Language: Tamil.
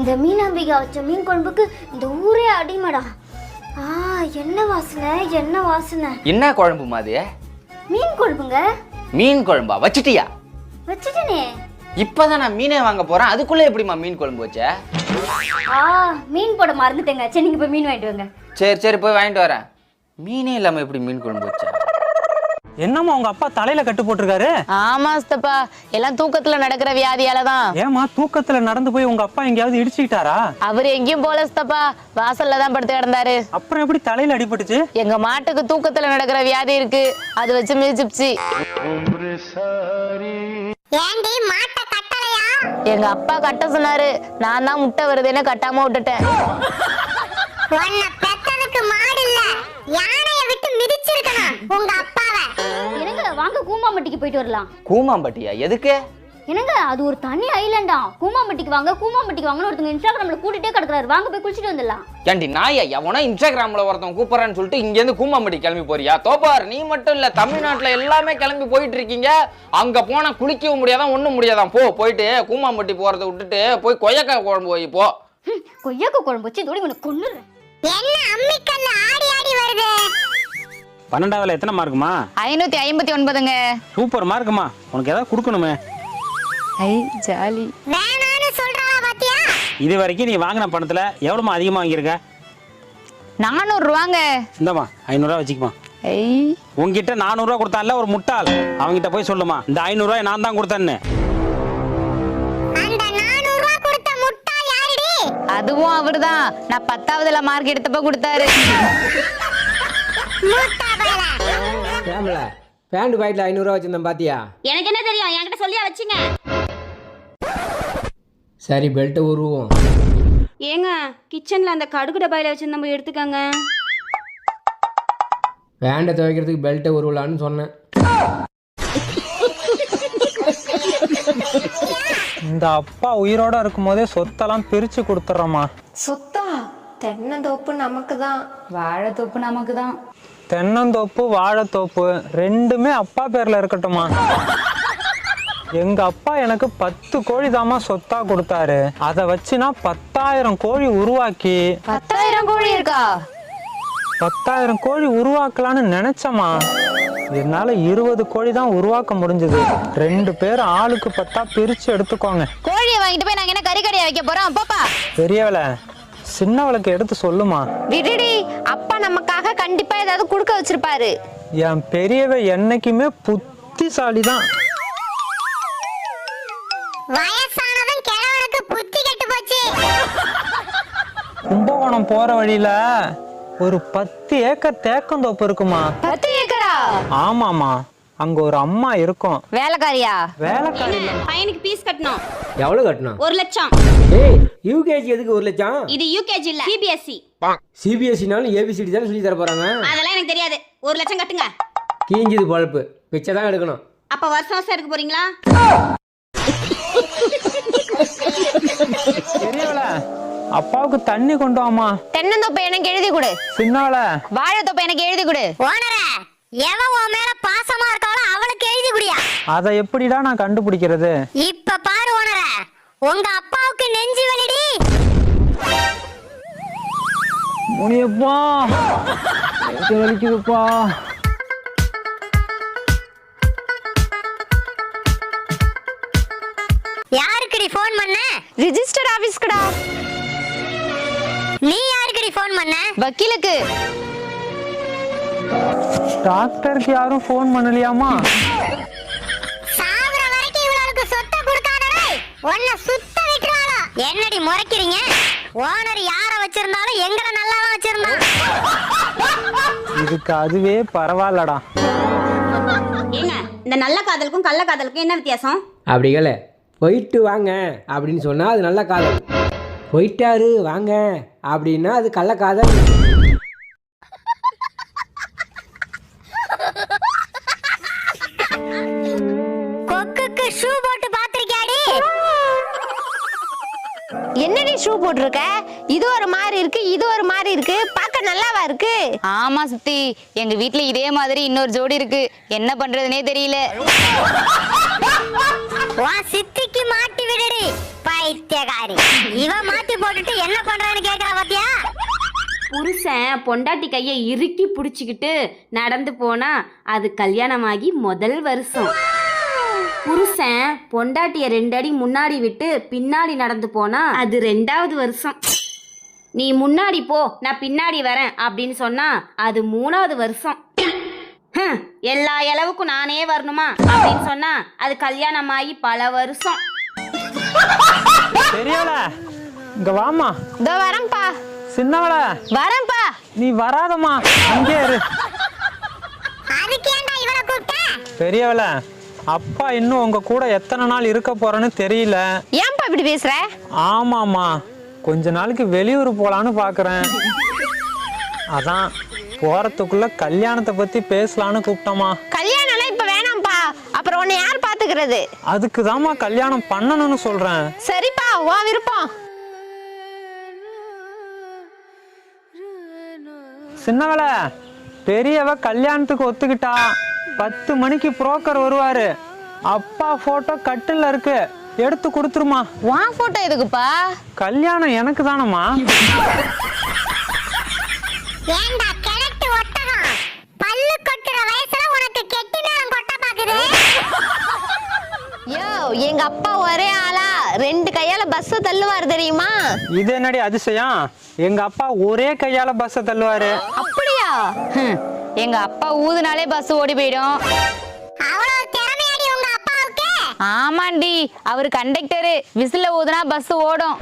இந்த மீனாம்பிகா வச்ச மீன் குழம்புக்கு இந்த ஊரே அடிமடா. ஆ என்ன வாசனை என்ன வாசனை? என்ன குழம்பு மாதிரி மீன் குழம்புங்க? மீன் குழம்பா? வச்சிட்டியா? வச்சுட்டேனே. இப்பதான் நான் மீனே வாங்க போறேன். அதுக்குள்ள எப்படிம்மா மீன் குழம்பு வச்ச? ஆ மீன் போட மறந்துட்டேங்க. சரி நீங்க போய் மீன் வாங்கிட்டு வாங்க. சரி சரி போய் வாங்கிட்டு வரேன். மீனே இல்லாம எப்படி மீன் குழம்பு வச்ச? என்னம்மா உங்க அப்பா தலையில கட்டு போட்டிருக்காரு? ஆமா சித்தப்பா. எல்லாம் தூக்கத்துல நடக்கிற வியாதியால தான் ஏமா தூக்கத்துல நடந்து போய் உங்க அப்பா எங்கேயாவது இடிச்சுக்கிட்டாரா? அவர் எங்கேயும் போல சித்தப்பா. வாசல்ல தான் படுத்து கிடந்தாரு. அப்புறம் எப்படி தலையில அடிபட்டுச்சு? எங்க மாட்டுக்கு தூக்கத்துல நடக்கிற வியாதி இருக்கு. அது வச்சு மிதிச்சுப்ச்சு ஏண்டி மாட்டை கட்டலையா? எங்க அப்பா கட்ட சொன்னாரு. நான் தான் முட்டை வருதுன்னு கட்டாம விட்டுட்டேன். உன்னை பெத்ததுக்கு மாடு வாங்க கூமாம்பட்டிக்கு போயிட்டு வரலாம்? கூமாம்பட்டியா? எதுக்கு? என்னங்க அது ஒரு தனி ஐலண்டா கூமாம்பட்டிக்கு வாங்க கூமாம்பட்டிக்கு வாங்கன்னு ஒருத்தங்க இன்ஸ்டாகிராம்ல கூட்டிட்டே கிடக்குறாரு. வாங்க போய் குளிச்சுட்டு வந்துடலாம். ஏண்டி நாயா எவனோ இன்ஸ்டாகிராம்ல ஒருத்தன் கூப்பிடுறான்னு சொல்லிட்டு இங்க இருந்து கூமாம்பட்டி கிளம்பி போறியா? தோப்பார் நீ மட்டும் இல்ல தமிழ்நாட்டுல எல்லாமே கிளம்பி போயிட்டு இருக்கீங்க. அங்க போனா குளிக்கவும் முடியாதான் ஒண்ணும் முடியாதான். போ போயிட்டு கூமாம்பட்டி போறதை விட்டுட்டு போய் கொய்யக்காய் குழம்பு போய் போ. ஹம், கொய்யாக்கு குழம்பு வச்சு இதோட இவனை கொன்னுறேன் என்ன அம்மிக்கல்ல ஆடி ஆடி வருது? பன்னெண்டாவதுல எத்தனை மார்க்குமா? ஐநூத்தி ஐம்பத்தி ஒன்பதுங்க. சூப்பர் மார்க்குமா. உனக்கு ஏதாவது கொடுக்கணுமே. ஐ ஜாலி. வேணான்னு சொல்றாளா பாத்தியா? இது வரைக்கும் நீ வாங்கின பணத்துல எவ்வளோமா அதிகமாக வாங்கியிருக்க? நானூறு ரூபாங்க. இந்தாம்மா ஐநூறுரூவா வச்சுக்குமா. ஐ. உங்ககிட்ட நானூறுரூவா கொடுத்தான்ல ஒரு முட்டாள். அவங்ககிட்ட போய் சொல்லுமா இந்த ஐநூறுரூவா நான் தான் கொடுத்தேன்னு. அந்த 400 ரூபாய் கொடுத்த முட்டாள் யாருடி? அதுவும் அவர்தான். நான் பத்தாவதுல மார்க் எடுத்தப்ப கொடுத்தாரு. முட்டா ஏம்ல பேண்ட் பாக்கெட்ல ஐநூறுரூவா வச்சிருந்தேன் பாத்தியா? எனக்கு என்ன தெரியும்? என்கிட்ட சொல்லியா வச்சுங்க. சரி பெல்ட்டை உருவோம். ஏங்க கிச்சன்ல அந்த கடுகு டப்பாயில வச்சு நம்ம எடுத்துக்கங்க. பேண்டை துவைக்கிறதுக்கு பெல்ட்டை உருவலான்னு சொன்னேன். இந்த அப்பா உயிரோட இருக்கும் போதே சொத்தெல்லாம் பிரிச்சு கொடுத்துட்றோமா சுத்தா? தென்னந்தோப்பு நமக்கு தான் வாழைத்தோப்பு நமக்கு தான் தென்னந்தோப்பு வாழைத்தோப்பு ரெண்டுமே அப்பா பேர்ல இருக்கட்டுமா? எங்க அப்பா எனக்கு பத்து கோழி தாமா சொத்தா கொடுத்தாரு. அதை வச்சு நான் பத்தாயிரம் கோழி உருவாக்கி பத்தாயிரம் கோழி இருக்கா? பத்தாயிரம் கோழி உருவாக்கலாம்னு நினைச்சமா என்னால இருபது கோழி தான் உருவாக்க முடிஞ்சது. ரெண்டு பேரும் ஆளுக்கு பத்தா பிரிச்சு எடுத்துக்கோங்க. கோழியை வாங்கிட்டு போய் நாங்க என்ன கறி கடையா வைக்க போறோம்? பாப்பா. பெரியவளை சின்னவளுக்கு எடுத்து சொல்லுமா? விடுடி அப்பா நமக்காக கண்டிப்பா ஏதாவது கொடுக்க வச்சிருப்பாரு. என் பெரியவ என்னைக்குமே புத்திசாலி தான் வயசானதும் கிழவனுக்கு புத்தி கெட்டு போச்சு. கும்பகோணம் போற வழியில ஒரு பத்து ஏக்கர் தேக்கந்தோப்பு இருக்குமா? பத்து ஏக்கரா? ஆமாமா அங்க ஒரு அம்மா இருக்கும். வேலைக்காரியா? வேலைக்காரி. பையனுக்கு பீஸ் கட்டணும். எவ்வளோ கட்டணும்? ஒரு லட்சம். ஏய் யூகேஜி எதுக்கு ஒரு லட்சம்? இது யூகேஜி இல்ல சிபிஎஸ்சி சிபிஎஸ்சினாலும் ஏபிசிடி தானே சொல்லி தர போறாங்க? அதெல்லாம் எனக்கு தெரியாது. ஒரு லட்சம் கட்டுங்க. கீஞ்சுது பழப்பு. பிச்சை தான் எடுக்கணும். அப்ப வருஷம் வருஷம் எடுக்க போறீங்களா? பெரியவள அப்பாவுக்கு தண்ணி கொண்டு வாமா தென்னந்தோப்பு எனக்கு எழுதி கொடு. சின்னவள. வாழைத்தோப்பை எனக்கு எழுதி கொடு. ஓனர எவன் உன் மேல பாசமா குடியா அதை எப்படிடா நான் கண்டுபிடிக்கிறது? இப்ப பாரு ஓனர உங்க அப்பாவுக்கு நெஞ்சு வலிடி. முனியப்பா வலிக்குதுப்பா. யாருக்குடி ஃபோன் பண்ண? ரிஜிஸ்டர் ஆபீஸ்க்குடா நீ யாருக்குடி ஃபோன் பண்ண? வக்கீலுக்கு. டாக்டருக்கு யாரும் ஃபோன் பண்ணலையாமா? உன்னை சுத்த விட்டுறாளோ என்னடி முறைக்கிறீங்க? ஓனர் யார வச்சிருந்தாலும் எங்களை நல்லா தான் வச்சிருந்தான். இதுக்கு அதுவே பரவாயில்லடா. ஏங்க இந்த நல்ல காதலுக்கும் கள்ள காதலுக்கும் என்ன வித்தியாசம்? அப்படி கேள போயிட்டு வாங்க அப்படின்னு சொன்னா அது நல்ல காதல். போயிட்டாரு வாங்க. அப்படின்னா அது கள்ள என்னடி ஷூ போட்டிருக்க? இது ஒரு மாதிரி இருக்கு இது ஒரு மாதிரி இருக்கு. பார்க்க நல்லாவா இருக்கு? ஆமா சுத்தி எங்க வீட்ல இதே மாதிரி இன்னொரு ஜோடி இருக்கு. என்ன பண்றதுனே தெரியல. வா சித்திக்கு மாட்டி விடுடி. பைத்தியகாரி இவ மாட்டி போட்டுட்டு என்ன பண்றான்னு கேக்குறா பாத்தியா? புருஷன் பொண்டாட்டி கையை இறுக்கி பிடிச்சிக்கிட்டு நடந்து போனா அது கல்யாணமாகி முதல் வருஷம். புருஷன் பொண்டாட்டிய ரெண்டு அடி முன்னாடி விட்டு பின்னாடி நடந்து போனா அது ரெண்டாவது வருஷம். நீ முன்னாடி போ நான் பின்னாடி வரேன் அப்படின்னு சொன்னா அது மூணாவது வருஷம். எல்லா இளவுக்கும் நானே வரணுமா அப்படின்னு சொன்னா அது கல்யாணமாகி பல வருஷம். தெரியல இங்க வாமா இதோ வரேன்ப்பா. சின்னவள. வரேன்ப்பா. நீ வராதம்மா. அங்கே இரு. அதுக்கு ஏன்டா இவளை கூப்பிட்ட? பெரியவள. அப்பா இன்னும் உங்க கூட எத்தனை நாள் இருக்க போறேன்னு தெரியல. ஏன்பா இப்படி பேசுற? ஆமாம்மா. கொஞ்ச நாளைக்கு வெளியூர் போலான்னு பாக்குறேன். அதான் போறதுக்குள்ள கல்யாணத்தை பத்தி பேசலான்னு கூப்பிட்டோமா கல்யாணம்லாம் இப்ப வேணாம்ப்பா. அப்புறம் உன்னை யார் பாத்துக்கிறது? அதுக்கு கல்யாணம் பண்ணணும்னு சொல்றேன். சரிப்பா உன் விருப்பம். சின்னவள பெரியவ கல்யாணத்துக்கு ஒத்துக்கிட்டா. பத்து மணிக்கு புரோக்கர் வருவாரு. அப்பா போட்டோ கட்டில் இருக்கு. எடுத்து கொடுத்துருமா. உன் போட்டோ எதுக்குப்பா? கல்யாணம் எனக்கு தானம்மா. ஏன்டா கிழட்டு ஒட்டகம். பல்லு கொட்டுற வயசுல உனக்கு கெட்டி மேளம் கொட்ட பாக்குது. யோ எங்க அப்பா ஒரே ஆளா. ரெண்டு கையால பஸ் தள்ளுவார் தெரியுமா? இது என்னடி அதிசயம்? எங்க அப்பா ஒரே கையால பஸ்ஸை தள்ளுவாரு. அப்படியா ஹம், எங்க அப்பா ஊதுனாலே பஸ் ஓடி போயிடும். ஆமாண்டி அவர் கண்டக்டரு விசில ஊதுனா பஸ் ஓடும்.